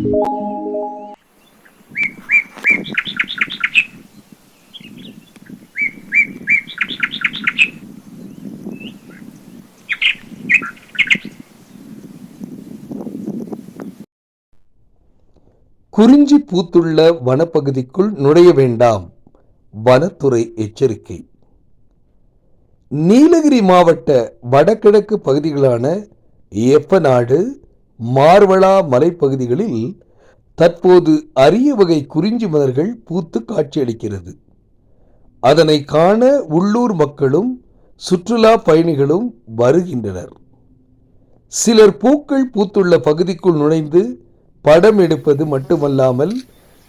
குறிஞ்சி பூத்துள்ள வனப்பகுதிக்குள் நுழைய வேண்டாம். வனத்துறை எச்சரிக்கை. நீலகிரி மாவட்ட வடகிழக்கு பகுதிகளான எப்பநாடு மார்வளா மலைப்பகுதிகளில் தற்போது அரிய வகை குறிஞ்சி மலர்கள் பூத்து காட்சியளிக்கிறது. அதனை காண உள்ளூர் மக்களும் சுற்றுலா பயணிகளும் வருகின்றனர். சிலர் பூக்கள் பூத்துள்ள பகுதிக்குள் நுழைந்து படம் எடுப்பது மட்டுமல்லாமல்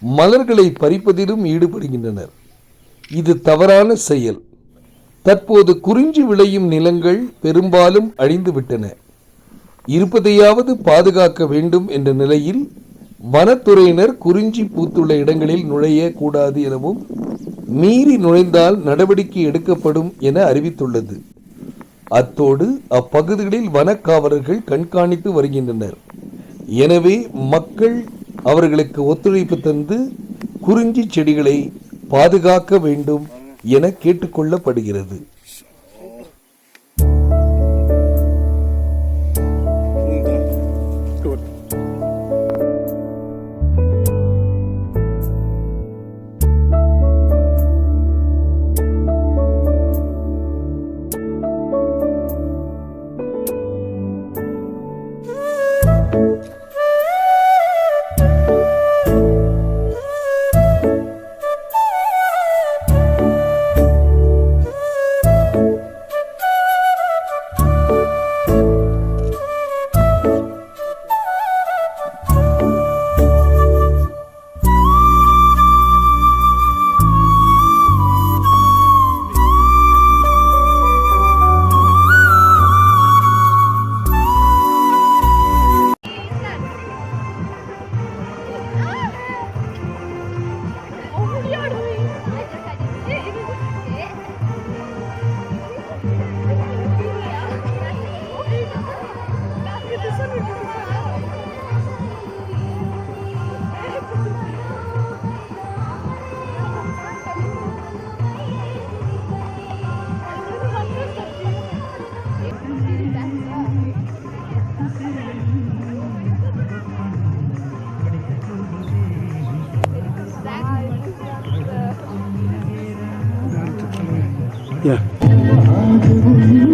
மலர்களை பறிப்பதிலும் ஈடுபடுகின்றனர். இது தவறான செயல். தற்போது குறிஞ்சி விளையும் நிலங்கள் பெரும்பாலும் அழிந்துவிட்டன. இருப்பதையாவது பாதுகாக்க வேண்டும் என்ற நிலையில் வனத்துறையினர் குறிஞ்சி பூத்துள்ள இடங்களில் நுழைய கூடாது எனவும் மீறி நுழைந்தால் நடவடிக்கை எடுக்கப்படும் என அறிவித்துள்ளது. அத்தோடு அப்பகுதிகளில் வனக்காவலர்கள் கண்காணித்து வருகின்றனர். எனவே மக்கள் அவர்களுக்கு ஒத்துழைப்பு தந்து குறிஞ்சி செடிகளை பாதுகாக்க வேண்டும் என கேட்டுக்கொள்ளப்படுகிறது. Yeah.